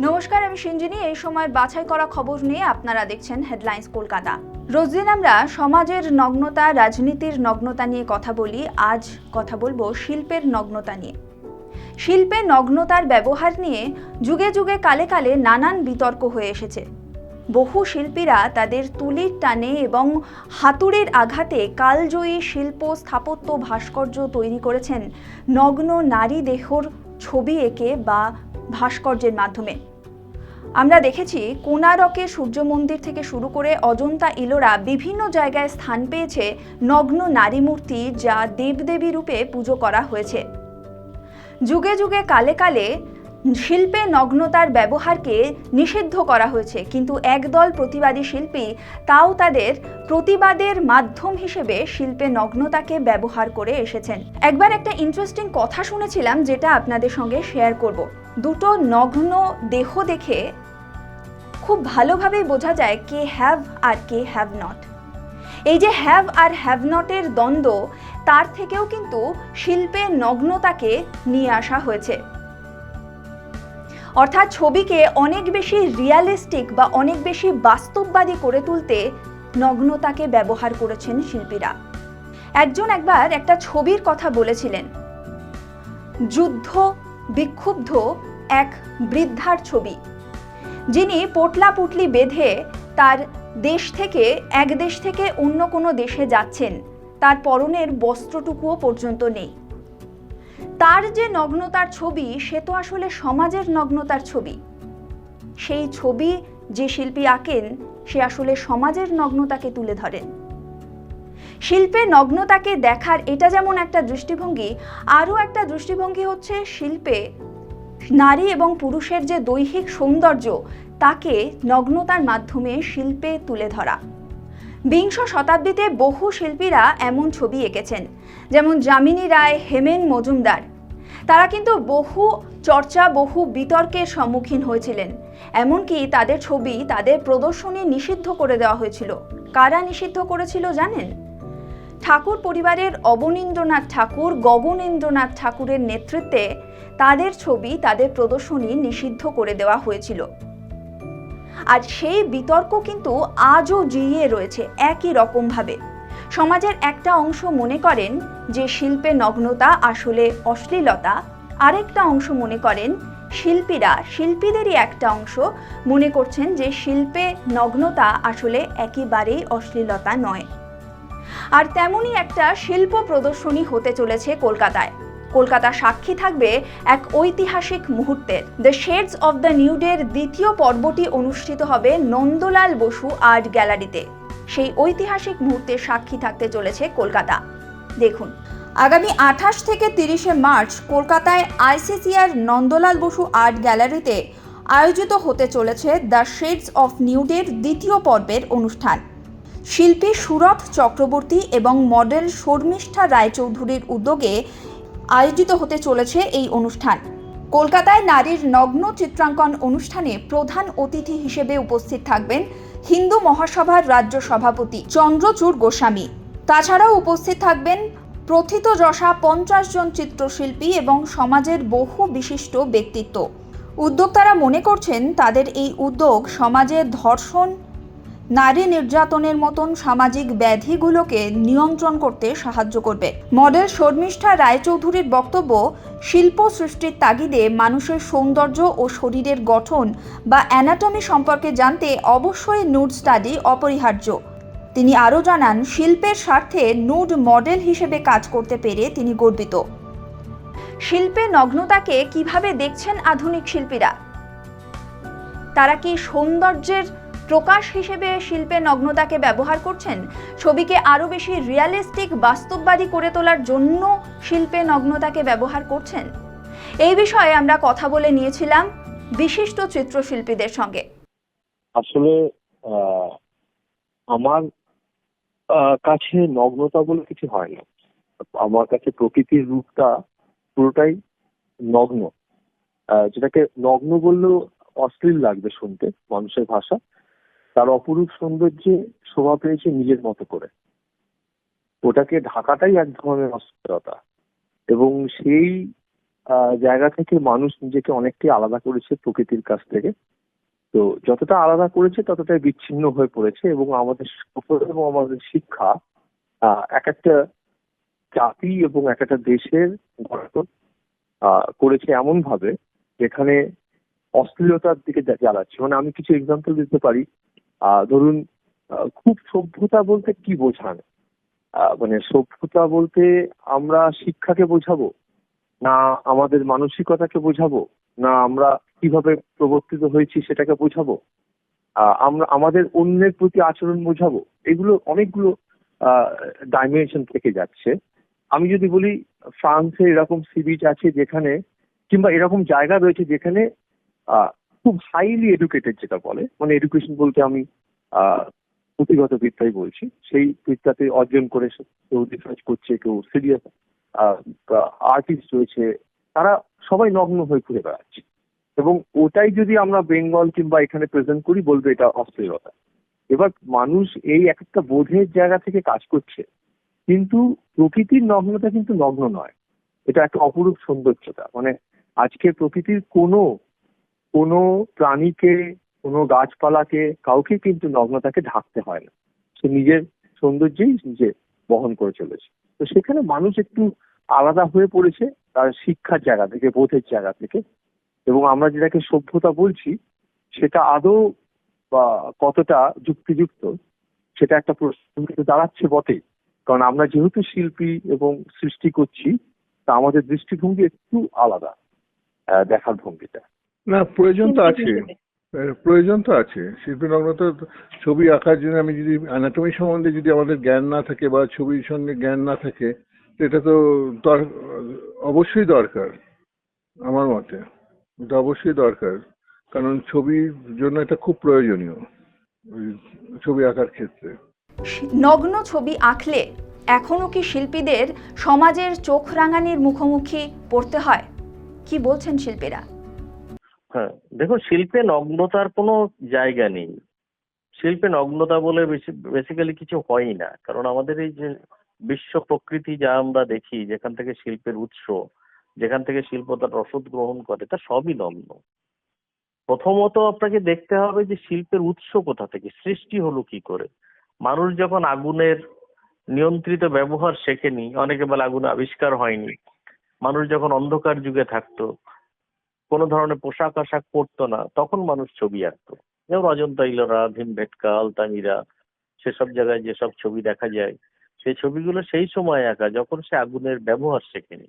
নমস্কার, আমি সিঞ্জিনী। এই সময়ের বাছাই করা খবর নিয়ে আপনারা দেখছেন হেডলাইন্স কলকাতা। রোজদিন আমরা সমাজের নগ্নতা, রাজনীতির নগ্নতা নিয়ে কথা বলি। আজ কথা বলব শিল্পের নগ্নতা নিয়ে। শিল্পে নগ্নতার ব্যবহার নিয়ে যুগে যুগে কালে কালে নানান বিতর্ক হয়ে এসেছে। বহু শিল্পীরা তাদের তুলির টানে এবং হাতুড়ির আঘাতে কালজয়ী শিল্প স্থাপত্য ভাস্কর্য তৈরি করেছেন। নগ্ন নারী দেহর ছবি এঁকে বা ভাস্কর্যের মাধ্যমে। আমরা দেখেছি কোনারকে সূর্য মন্দির থেকে শুরু করে অজন্তা ইলোরা বিভিন্ন জায়গায় স্থান পেয়েছে নগ্ন নারী মূর্তি যা দেবদেবী রূপে পুজো করা হয়েছে। যুগে যুগে কালে কালে শিল্পে নগ্নতার ব্যবহারকে নিষিদ্ধ করা হয়েছে, কিন্তু একদল প্রতিবাদী শিল্পী তাও তাদের প্রতিবাদের মাধ্যম হিসেবে শিল্পে নগ্নতাকে ব্যবহার করে এসেছেন। একবার একটা ইন্টারেস্টিং কথা শুনেছিলাম, যেটা আপনাদের সঙ্গে শেয়ার করব। দুটো নগ্ন দেহ দেখে খুব ভালোভাবেই বোঝা যায় কে হ্যাভ আর কে হ্যাভ নট এই যে হ্যাভ আর হ্যাভ নটের দ্বন্দ্ব, তার থেকেও কিন্তু শিল্পে নগ্নতাকে নিয়ে আসা হয়েছে। অর্থাৎ ছবিকে অনেক বেশি রিয়ালিস্টিক বা অনেক বেশি বাস্তববাদী করে তুলতে নগ্নতাকে ব্যবহার করেছেন শিল্পীরা। একজন একবার একটা ছবির কথা বলেছিলেন, যুদ্ধ বিক্ষুব্ধ এক বৃদ্ধার ছবি। যিনি পোটলা পুটলি বেঁধে তার দেশ থেকে, এক দেশ থেকে অন্য কোনো দেশে যাচ্ছেন, তার পরনের বস্ত্রটুকুও পর্যন্ত নেই। তার যে নগ্নতার ছবি, সে তো আসলে সমাজের নগ্নতার ছবি। সেই ছবি যে শিল্পী আঁকেন, সে আসলে সমাজের নগ্নতাকে তুলে ধরেন। শিল্পে নগ্নতাকে দেখার এটা যেমন একটা দৃষ্টিভঙ্গি, আরও একটা দৃষ্টিভঙ্গি হচ্ছে শিল্পে নারী এবং পুরুষের যে দৈহিক সৌন্দর্য, তাকে নগ্নতার মাধ্যমে শিল্পে তুলে ধরা। বিংশ শতাব্দীতে বহু শিল্পীরা এমন ছবি এঁকেছেন, যেমন যামিনী রায়, হেমেন মজুমদার। তারা কিন্তু বহু চর্চা, বহু বিতর্কের সম্মুখীন হয়েছিলেন। এমনকি তাদের ছবি তাদের প্রদর্শনী নিষিদ্ধ করে দেওয়া হয়েছিল। কারা নিষিদ্ধ করেছিল জানেন? ঠাকুর পরিবারের অবনীন্দ্রনাথ ঠাকুর, গগনেন্দ্রনাথ ঠাকুরের নেতৃত্বে তাদের ছবি, তাদের প্রদর্শনী নিষিদ্ধ করে দেওয়া হয়েছিল। আর সেই বিতর্ক কিন্তু আজও জিইয়ে রয়েছে একই রকমভাবে। সমাজের একটা অংশ মনে করেন যে শিল্পে নগ্নতা আসলে অশ্লীলতা, আরেকটা অংশ মনে করেন শিল্পীরা, শিল্পীদেরই একটা অংশ মনে করছেন যে শিল্পে নগ্নতা আসলে একেবারেই অশ্লীলতা নয়। আর তেমনই একটা শিল্প প্রদর্শনী হতে চলেছে কলকাতায়। কলকাতা সাক্ষী থাকবে এক ঐতিহাসিক মুহূর্তের দ্য শেডস অব দ্য নিউডের দ্বিতীয় পর্বটি অনুষ্ঠিত হবে নন্দলাল বসু আর্ট গ্যালারিতে। সেই ঐতিহাসিক মুহূর্তের সাক্ষী থাকতে চলেছে কলকাতা। দেখুন, আগামী আঠাশ থেকে তিরিশে মার্চ কলকাতায় আইসিসিআর নন্দলাল বসু আর্ট গ্যালারিতে আয়োজিত হতে চলেছে দ্য শেডস অফ নিউডের দ্বিতীয় পর্বের অনুষ্ঠান। শিল্পী সুরথ চক্রবর্তী এবং মডেল শর্মিষ্ঠা রায়চৌধুরীর উদ্যোগে আয়োজিত হতে চলেছে এই অনুষ্ঠান। কলকাতায় নারীর নগ্ন চিত্রাঙ্কন অনুষ্ঠানে প্রধান অতিথি হিসেবে উপস্থিত থাকবেন হিন্দু মহাসভার রাজ্য সভাপতি চন্দ্রচূড় গোস্বামী। তাছাড়াও উপস্থিত থাকবেন প্রথিত যশা পঞ্চাশ জন চিত্রশিল্পী এবং সমাজের বহু বিশিষ্ট ব্যক্তিত্ব। উদ্যোক্তারা মনে করছেন তাদের এই উদ্যোগ সমাজে ধর্ষণ নারী নির্যাতনের মতন সামাজিক ব্যাধিগুলোকে নিয়ন্ত্রণ করতে সাহায্য করবে। মডেল শর্মিষ্ঠা রায়চৌধুরীর বক্তব্য, শিল্প সৃষ্টির তাগিদে মানুষের সৌন্দর্য ও শরীরের গঠন বা অ্যানাটমি সম্পর্কে জানতে অবশ্যই নুড স্টাডি অপরিহার্য। তিনি আরও জানান, শিল্পের স্বার্থে নুড মডেল হিসেবে কাজ করতে পেরে তিনি গর্বিত। শিল্পে নগ্নতাকে কীভাবে দেখছেন আধুনিক শিল্পীরা? তারা কি সৌন্দর্যের প্রকাশ হিসেবে শিল্পে নগ্নতাকে ব্যবহার করছেন, ছবিকে আরও বেশি রিয়ালিস্টিক, বাস্তববাদী করে তোলার জন্য শিল্পে নগ্নতাকে ব্যবহার করছেন। এই বিষয়ে আমরা কথা বলে নিয়েছিলাম বিশিষ্ট চিত্রশিল্পীদের সঙ্গে। আসলে আমার কাছে নগ্নতা বলে কিছু হয় না। আমার কাছে প্রকৃতির রূপটা পুরোটাই নগ্ন। যেটাকে নগ্ন বললেও অশ্লীল লাগবে শুনতে মানুষের ভাষা। তার অপরূপ সৌন্দর্যে শোভা পেয়েছে নিজের মতো করে। ওটাকে ঢাকাটাই এক ধরনের অস্থিরতা এবং সেই জায়গা থেকে মানুষ নিজেকে অনেকটাই আলাদা করেছে প্রকৃতির কাছ থেকে। তো যতটা আলাদা করেছে, ততটাই বিচ্ছিন্ন হয়ে পড়েছে এবং আমাদের সফর এবং আমাদের শিক্ষা এক একটা জাতি এবং এক একটা দেশের গঠন করেছে এমন ভাবে যেখানে অশ্লীলতার দিকে জ্বালাচ্ছে। মানে আমি কিছু এক্সাম্পল দিতে পারি। ধরুন খুব সভ্যতা বলতে কি বোঝান? মানে সভ্যতা বলতে আমরা শিক্ষাকে বোঝাবো? না আমাদের মানসিকতাকে বোঝাবো? না আমরা কীভাবে প্রবর্তিত হয়েছি সেটাকে বোঝাবো? আমরা, আমাদের অন্যের প্রতি আচরণ বোঝাবো? এগুলো অনেকগুলো ডাইমেনশন থেকে যাচ্ছে। আমি যদি বলি, ফ্রান্সে এরকম সি বিচ আছে যেখানে, কিংবা এরকম জায়গা রয়েছে যেখানে খুব হাইলি এডুকেটেড যেটা বলে মানে এডুকেশন বলতে আমি পুঁথিগত বিদ্যাই বলছি। সেই বিদ্যাতে অর্জন করে কেউ রিসার্চ করছে, কেউ সিরিয়াস আর্টিস্ট রয়েছে, তারা সবাই নগ্ন হয়ে ঘুরে বেড়াচ্ছে। এবং ওটাই যদি আমরা বেঙ্গল কিংবা এখানে প্রেজেন্ট করি, বলবে এটা অশ্লীলতা এবার মানুষ এই এক একটা বোধের জায়গা থেকে কাজ করছে, কিন্তু প্রকৃতির নগ্নতা কিন্তু নগ্ন নয়। এটা একটা অপরূপ সৌন্দর্যতা। মানে আজকে প্রকৃতির কোনো কোনো প্রাণীকে, কোনো গাছপালাকে কাউকে কিন্তু নগ্নতাকে ঢাকতে হয় না। সে নিজের সৌন্দর্যেই নিজে বহন করে চলেছে। তো সেখানে মানুষ একটু আলাদা হয়ে পড়েছে তার শিক্ষার জায়গা থেকে, বোধের জায়গা থেকে। এবং আমরা যেটাকে সভ্যতা বলছি, সেটা আদৌ বা কতটা যুক্তিযুক্ত, সেটা একটা প্রশ্ন দাঁড়াচ্ছে বটে কারণ আমরা যেহেতু শিল্পী এবং সৃষ্টি করছি, তা আমাদের দৃষ্টিভঙ্গি একটু আলাদা দেখার ভঙ্গিটা। না প্রয়োজন তো আছে। প্রয়োজন তো আছে। শিল্পী নগ্নতা ছবি আঁকার জন্য আমি যদি অ্যানাটমি সম্বন্ধে যদি আমাদের জ্ঞান না থাকে বা ছবির সঙ্গে জ্ঞান না থাকে এটা তো অবশ্যই দরকার আমার মতে। এটা অবশ্যই দরকার। কারণ ছবির জন্য এটা খুব প্রয়োজনীয় ছবি আঁকার ক্ষেত্রে। নগ্ন ছবি আঁকলে এখনও কি শিল্পীদের সমাজের চোখ রাঙানির মুখোমুখি পড়তে হয়? কি বলছেন শিল্পীরা? হ্যাঁ দেখো শিল্পে নগ্নতার কোনো জায়গা নেই। শিল্পে নগ্নতা বলে বেসিক্যালি কিছু হয়ই না। কারণ আমাদের এই যে বিশ্ব প্রকৃতি যা আমরা দেখি, যেখান থেকে শিল্পের উৎস, যেখান থেকে শিল্প তার রসদ গ্রহণ করে, তা সবই নগ্ন। প্রথমত আপনাকে দেখতে হবে যে শিল্পের উৎস কোথা থেকে, সৃষ্টি হলো কি করে। মানুষ যখন আগুনের নিয়ন্ত্রিত ব্যবহার শেখেনি, অনেকে বলে আগুন আবিষ্কার হয়নি। মানুষ যখন অন্ধকার যুগে থাকতো কোনো ধরনের পোশাক আশাক পরতো না। তখন মানুষ ছবি আঁকতো। যেমন অজন্তা ইলোরা ভীমবেটকা আলতামিরা, সেসব জায়গায় যেসব ছবি দেখা যায়, সেই ছবিগুলো সেই সময় আঁকা যখন সে আগুনের ব্যবহার শেখেনি,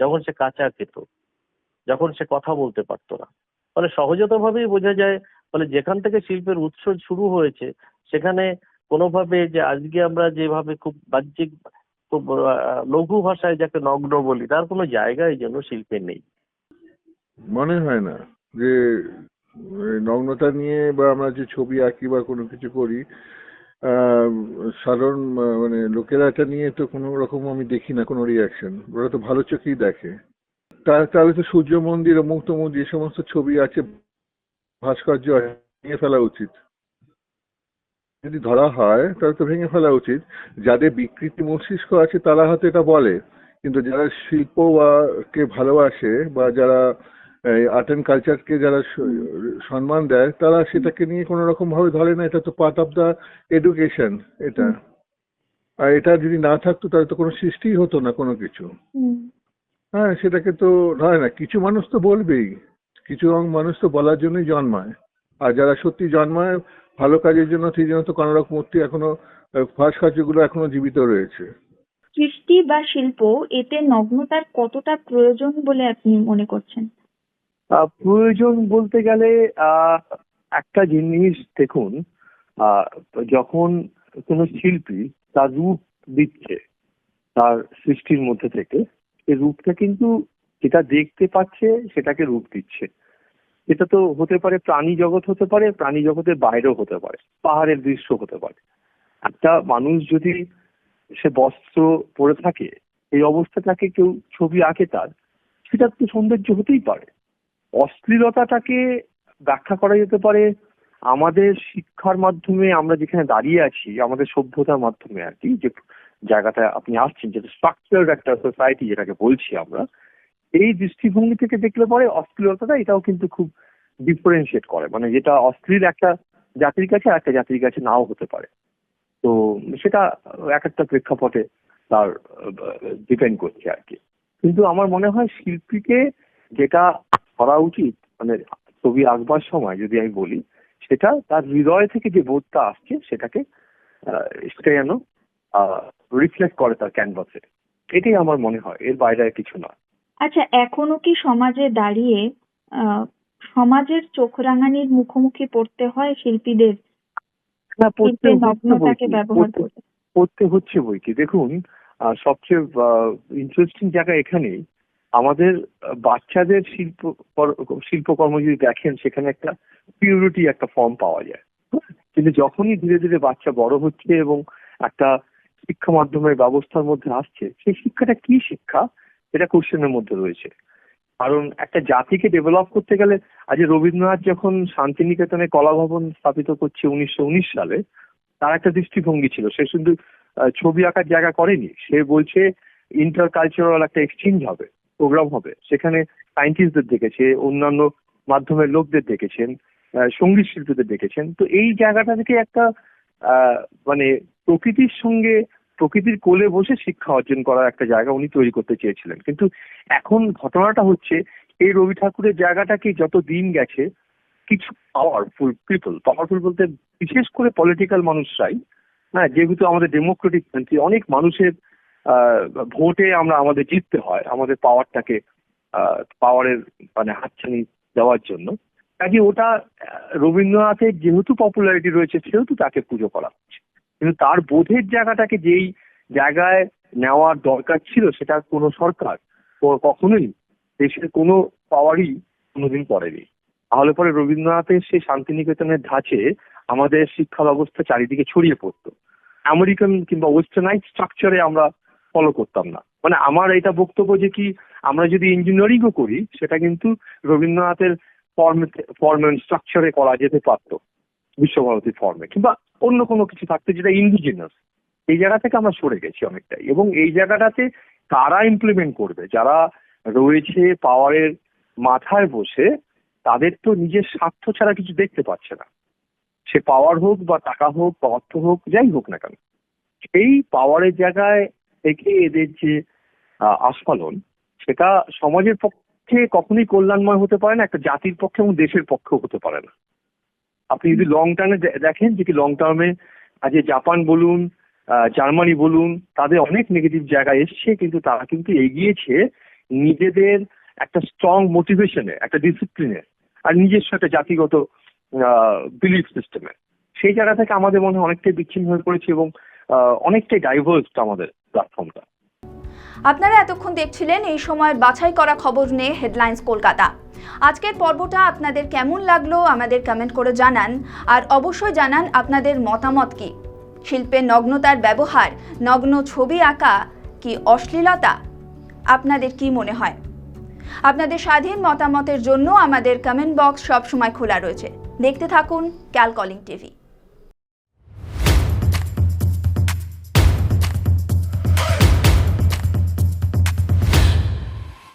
যখন সে কাঁচা খেত, যখন সে কথা বলতে পারতো না। ফলে সহজত ভাবেই বোঝা যায়, ফলে যেখান থেকে শিল্পের উৎস শুরু হয়েছে, সেখানে কোনোভাবে যে আজকে আমরা যেভাবে খুব বাহ্যিক, খুব লঘু ভাষায় যাকে নগ্ন বলি, তার কোনো জায়গায় যেন শিল্পে নেই। মনে হয় না যে নগ্নতা নিয়ে বা আমরা যে ছবি আঁকি বা কোনো কিছু করি সাধারণ মানে লোকেরা এটা নিয়ে তো কোনো রকম আমি দেখি না, কোনো রিয়াকশন ওরা তো ভালো চোখেই দেখে। তাহলে তো সূর্য মন্দির, মুক্ত মন্দির যে সমস্ত ছবি আছে, ভাস্কর্য ভেঙে ফেলা উচিত। যদি ধরা হয়, তাহলে তো ভেঙে ফেলা উচিত। যাদের বিকৃতি মস্তিষ্ক আছে, তারা হয়তো এটা বলে। কিন্তু যারা শিল্প বা কে ভালোবাসে বা যারা আর্ট অ্যান্ড কালচারকে যারা সম্মান দেয় তারা সেটাকে নিয়ে কোনো রকম ভাবে ধরে না এটা তো পার্ট অফ দ্য এডুকেশন এটা। আর এটা যদি না থাকতো তাহলে তো কোনো সৃষ্টিই হতো না কোনো কিছু। হ্যাঁ সেটাকে তো ধরে না কিছু মানুষ তো বলবেই। কিছু মানুষ তো বলার জন্যই জন্মায়। আর যারা সত্যি জন্মায় ভালো কাজের জন্য সেই জন্য তো কনরক মূর্তি এখনও ভাস্কর্যগুলো এখনও জীবিত রয়েছে। সৃষ্টি বা শিল্প এতে নগ্নতার কতটা প্রয়োজন বলে আপনি মনে করছেন? প্রয়োজন বলতে গেলে একটা জিনিস দেখুন যখন কোনো শিল্পী তার রূপ দিচ্ছে তার সৃষ্টির মধ্যে থেকে এই রূপটা কিন্তু যেটা দেখতে পাচ্ছে সেটাকে রূপ দিচ্ছে। এটা তো হতে পারে প্রাণী জগৎ হতে পারে, প্রাণী জগতের বাইরেও হতে পারে, পাহাড়ের দৃশ্য হতে পারে। একটা মানুষ যদি সে বস্ত্র পরে থাকে, এই অবস্থাটাকে কেউ ছবি আঁকে তার, সেটা তো সৌন্দর্য হতেই পারে। অশ্লীলতাটাকে ব্যাখ্যা করা যেতে পারে। আমাদের শিক্ষার মাধ্যমে আমরা যেখানে দাঁড়িয়ে আছি, আমাদের সভ্যতার মাধ্যমে আর কি, যে জায়গাটা আপনি আসছেন, যেটা স্ট্রাকচার একটা সোসাইটি যেটাকে বলছি আমরা, এই দৃষ্টিভঙ্গি থেকে দেখলে পরে অশ্লীলতাটা এটাও কিন্তু খুব ডিফারেন্সিয়েট করে। মানে যেটা অশ্লীল একটা জাতির কাছে একটা জাতির কাছে নাও হতে পারে। তো সেটা এক একটা প্রেক্ষাপটে তার ডিপেন্ড করছে আর কি। কিন্তু আমার মনে হয় শিল্পীকে যেটা করা উচিত মানে ছবি আঁকবার সময় যদি আমি বলি সেটা তার হৃদয় থেকে যে বোধটা আসছে সেটাকে সেটা যেন রিফ্লেক্ট করে তার ক্যানভাসে এটাই আমার মনে হয় এর বাইরে কিছু না। আচ্ছা এখনও কি সমাজে দাঁড়িয়ে সমাজের চোখ রাঙানির মুখোমুখি পড়তে হয় শিল্পীদের? পড়তে হচ্ছে বই কি, দেখুন সবচেয়ে ইন্টারেস্টিং জায়গা এখানেই আমাদের বাচ্চাদের শিল্প কর- শিল্পকর্ম যদি দেখেন, সেখানে একটা পিউরিটি একটা ফর্ম পাওয়া যায়। কিন্তু যখনই ধীরে ধীরে বাচ্চা বড় হচ্ছে এবং একটা শিক্ষা মাধ্যমের ব্যবস্থার মধ্যে আসছে, সেই শিক্ষাটা কি শিক্ষা? এটা কোশ্চেনের মধ্যে রয়েছে। কারণ একটা জাতিকে ডেভেলপ করতে গেলে, আজ রবীন্দ্রনাথ যখন শান্তিনিকেতনে কলা ভবন স্থাপিত করছে উনিশশো উনিশ সালে, তার একটা দৃষ্টিভঙ্গি ছিল। সে শুধু ছবি আঁকার জায়গা করেনি। সে বলছে ইন্টার কালচারাল একটা এক্সচেঞ্জ হবে। প্রোগ্রাম হবে। সেখানে সায়েন্টিস্টদের দেখেছে অন্যান্য মাধ্যমের লোকদের দেখেছেন আহ, সংগীত শিল্পীদের দেখেছেন। তো এই জায়গাটা থেকে একটা মানে প্রকৃতির সঙ্গে প্রকৃতির কোলে বসে শিক্ষা অর্জন করার একটা জায়গা উনি তৈরি করতে চেয়েছিলেন। কিন্তু এখন ঘটনাটা হচ্ছে এই রবি ঠাকুরের জায়গাটাকে যত দিন গেছে কিছু পাওয়ারফুল পিপল পাওয়ারফুল বলতে বিশেষ করে পলিটিক্যাল মানুষরাই হ্যাঁ যেহেতু আমাদের ডেমোক্রেটিক কান্ট্রি অনেক মানুষের ভোটে আমরা আমাদের জিততে হয়, আমাদের পাওয়ারটাকে পাওয়ারের মানে হাতছানি দেওয়ার জন্য। কাজে ওটা রবীন্দ্রনাথের যেহেতু পপুলারিটি রয়েছে, সেহেতু তাকে পুজো করা হচ্ছে। কিন্তু তার বোধের জায়গাটাকে যেই জায়গায় নেওয়ার দরকার ছিল, সেটা কোনো সরকার কখনোই দেশের কোনো পাওয়ারই কোনোদিন করেনি। তাহলে পরে রবীন্দ্রনাথের সেই শান্তিনিকেতনের ধাঁচে আমাদের শিক্ষা ব্যবস্থা চারিদিকে ছড়িয়ে পড়তো। আমেরিকান কিংবা ওয়েস্টার্নাইজ স্ট্রাকচারে আমরা ফলো করতাম না। মানে আমার এটা বক্তব্য যে কি, আমরা যদি ইঞ্জিনিয়ারিংও করি, সেটা কিন্তু রবীন্দ্রনাথের ফর্মে ফর্ম স্ট্রাকচারে করা যেতে পারতো বিশ্বভারতীর ফর্মে কিংবা অন্য কোনো কিছু থাকতো যেটা ইন্ডিজিনাস এই জায়গা থেকে আমরা সরে গেছি অনেকটাই, এবং এই জায়গাটাতে কারা ইমপ্লিমেন্ট করবে? যারা রয়েছে পাওয়ারের মাথায় বসে, তাদের তো নিজের স্বার্থ ছাড়া কিছু দেখতে পাচ্ছে না। সে পাওয়ার হোক বা টাকা হোক বা অর্থ হোক, যাই হোক না কেন এই পাওয়ারের জায়গায় থেকে এদের যে আস্ফালন সেটা সমাজের পক্ষে কখনোই কল্যাণময় হতে পারে না একটা জাতির পক্ষে এবং দেশের পক্ষেও হতে পারে না। আপনি যদি লং টার্মে দেখেন যে কি লং টার্মে আজ জাপান বলুন জার্মানি বলুন তাদের অনেক নেগেটিভ জায়গায় এসছে কিন্তু তারা কিন্তু এগিয়েছে নিজেদের একটা স্ট্রং মোটিভেশনে একটা ডিসিপ্লিনে আর নিজস্ব একটা জাতিগত বিলিফ সিস্টেমে সেই জায়গা থেকে আমাদের মনে হয় অনেকটাই বিচ্ছিন্ন হয়ে পড়েছে এবং আহ, অনেকটাই ডাইভার্স আমাদের। প্ল্যাটফর্মটা। আপনারা এতক্ষণ দেখছিলেন এই সময়ের বাছাই করা খবর নিয়ে হেডলাইন্স কলকাতা। আজকের পর্বটা আপনাদের কেমন লাগল আমাদের কমেন্ট করে জানান, আর অবশ্যই জানান আপনাদের মতামত কি। শিল্পের নগ্নতার ব্যবহার, নগ্ন ছবি আঁকা কি অশ্লীলতা? আপনাদের কি মনে হয়? আপনাদের স্বাধীন মতামতের জন্য আমাদের কমেন্ট বক্স সবসময় খোলা রয়েছে। দেখতে থাকুন ক্যাল কলিং টিভি।